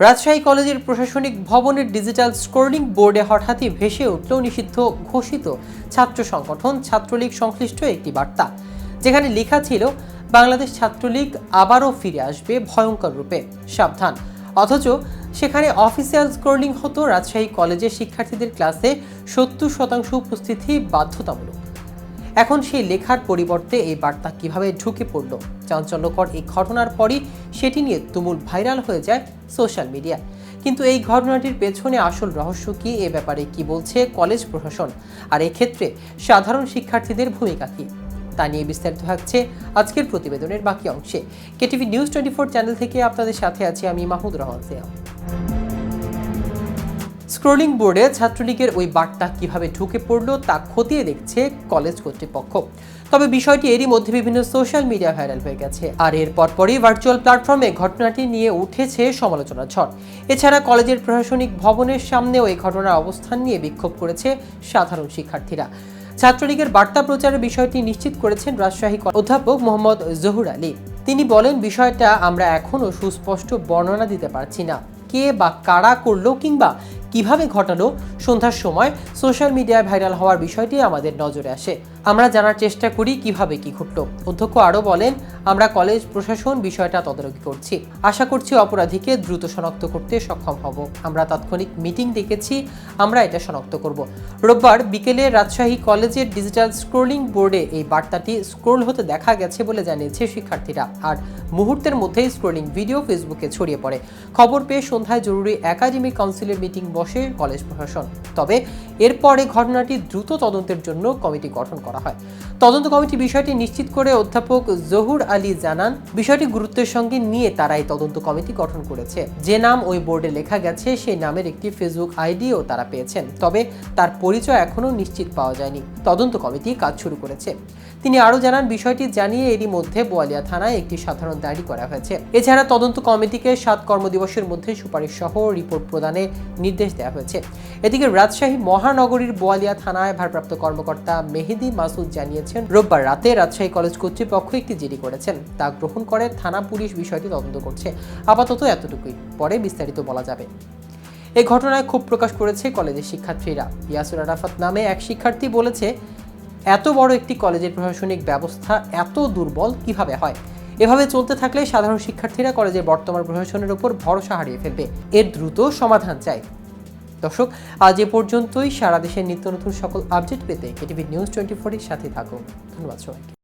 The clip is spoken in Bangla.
রাজশাহী কলেজের প্রশাসনিক ভবনের ডিজিটাল স্কোরিং বোর্ডে হঠাৎই ভেসে উঠল নিষিদ্ধ ঘোষিত ছাত্র সংগঠন ছাত্রলীগ সংশ্লিষ্ট একটি বার্তা, যেখানে লেখা ছিল, বাংলাদেশ ছাত্রলীগ আবারও ফিরে আসবে ভয়ঙ্কর রূপে। সাবধান। অথচ সেখানে অফিসিয়াল স্কোরিং হতো রাজশাহী কলেজের শিক্ষার্থীদের ক্লাসে সত্তর শতাংশ উপস্থিতি বাধ্যতামূলক। এখন সেই লেখার পরিবর্তে এই বার্তা কীভাবে ঢুকে পড়ল? চাঞ্চল্যকর এই ঘটনার পরই সেটি নিয়ে তুমুল ভাইরাল হয়ে যায় সোশ্যাল মিডিয়া। কিন্তু এই ঘটনাটির পেছনে আসল রহস্য কি? এ ব্যাপারে কি বলছে কলেজ প্রশাসন? আর এক্ষেত্রে সাধারণ শিক্ষার্থীদের ভূমিকা কি? তা নিয়ে বিস্তারিত থাকছে আজকের প্রতিবেদনের বাকি অংশে। KTV news twenty four channel থেকে আপনাদের সাথে আছি আমি মাহমুদ রহমান সিয়াম। স্ক্রোলিং বোর্ডে ছাত্রলীগের ওই বার্তা কীভাবে ঢুকে পড়ল তা খতিয়ে দেখছে কলেজ কর্তৃপক্ষ। তবে বিষয়টি এরই মধ্যে বিভিন্ন সোশ্যাল মিডিয়া ভাইরাল হয়ে গেছে। আর এর পরপরই ভার্চুয়াল প্ল্যাটফর্মে ঘটনাটি নিয়ে উঠেছে সমালোচনা ঝড়। এছাড়া কলেজের প্রশাসনিক ভবনের সামনেও এই ঘটনার অবস্থান নিয়ে বিক্ষোভ করেছে সাধারণ শিক্ষার্থীরা। ছাত্রলীগের বার্তা প্রচারের বিষয়টি নিশ্চিত করেছেন রাজশাহী অধ্যাপক মোহাম্মদ জহুর আলী। তিনি বলেন, বিষয়টা আমরা এখনও সুস্পষ্ট বর্ণনা দিতে পারছি না। কে বা কারা করল কিংবা কীভাবে ঘটালো সন্ধ্যার সময় সোশ্যাল মিডিয়ায় ভাইরাল হওয়ার বিষয়টি আমাদের নজরে আসে। আমরা জানার চেষ্টা করি কীভাবে কি ঘটলো। অধ্যক্ষ আরও বলেন, আমরা কলেজ প্রশাসন বিষয়টা তদারকি করছি। আশা করছি অপরাধীকে দ্রুত শনাক্ত করতে সক্ষম হব। আমরা তাৎক্ষণিক মিটিং ডেকেছি, আমরা এটা শনাক্ত করব। রোববার বিকেলে রাজশাহী কলেজের ডিজিটাল স্ক্রোলিং বোর্ডে এই বার্তাটি স্ক্রোল হতে দেখা গেছে বলে জানিয়েছে শিক্ষার্থীরা। আর মুহূর্তের মধ্যেই স্ক্রোলিং ভিডিও ফেসবুকে ছড়িয়ে পড়ে। খবর পেয়ে সন্ধ্যায় জরুরি একাডেমিক কাউন্সিলের মিটিং বসে কলেজ প্রশাসন। তবে এরপরে ঘটনাটি দ্রুত তদন্তের জন্য কমিটি গঠন করা হয়। তদন্ত কমিটি বিষয়টি নিশ্চিত করে অধ্যাপক জহুর আলী জানান, বিষয়টি গুরুত্বের সঙ্গে নিয়ে তারা এই তদন্ত কমিটি গঠন করেছে। যে নাম ওই বোর্ডে লেখা গেছে, সেই নামের একটি ফেসবুক আইডিও তারা পেয়েছেন। তবে তার পরিচয় এখনও নিশ্চিত পাওয়া যায়নি। তদন্ত কমিটি কাজ শুরু করেছে। তিনি আরও জানান, বিষয়টি জানিয়ে এরই মধ্যে বোয়ালিয়া থানায় একটি সাধারণ ডায়েরি করা হয়েছে। এছাড়া তদন্ত কমিটিকে সাত কর্মদিবসের মধ্যে সুপারিশ সহ রিপোর্ট প্রদানের নির্দেশ দেওয়া হয়েছে। এদিকে রাজশাহী মহানগরীর বোয়ালিয়া থানায় ভারপ্রাপ্ত কর্মকর্তা মেহেদি মাসুদ জানিয়েছেন, রোববার রাতে রাজশাহী কলেজ কর্তৃপক্ষ একটি জিডি করেছেন। তা গ্রহণ করে থানা পুলিশ বিষয়টি তদন্ত করছে। আপাতত এতটুকুই। পরে বিস্তারিত বলা যাবে। এই ঘটনায় ক্ষোভ প্রকাশ করেছে কলেজের শিক্ষার্থীরা। ইয়াসুর আরাফাত নামে এক শিক্ষার্থী বলেছে, এত বড় একটি কলেজের প্রশাসনিক ব্যবস্থা এত দুর্বল, কীভাবে হয়? এভাবে চলতে থাকলে সাধারণ শিক্ষার্থীরা কলেজের বর্তমান প্রশাসনের উপর ভরসা হারিয়ে ফেলবে। এর দ্রুত সমাধান চাই। দর্শক, আজ এ পর্যন্তই। সারা দেশের নিত্য নতুন সকল আপডেট পেতে কেটিভি নিউজ টোয়েন্টি ফোরের সাথে থাকুন। ধন্যবাদ সবাইকে।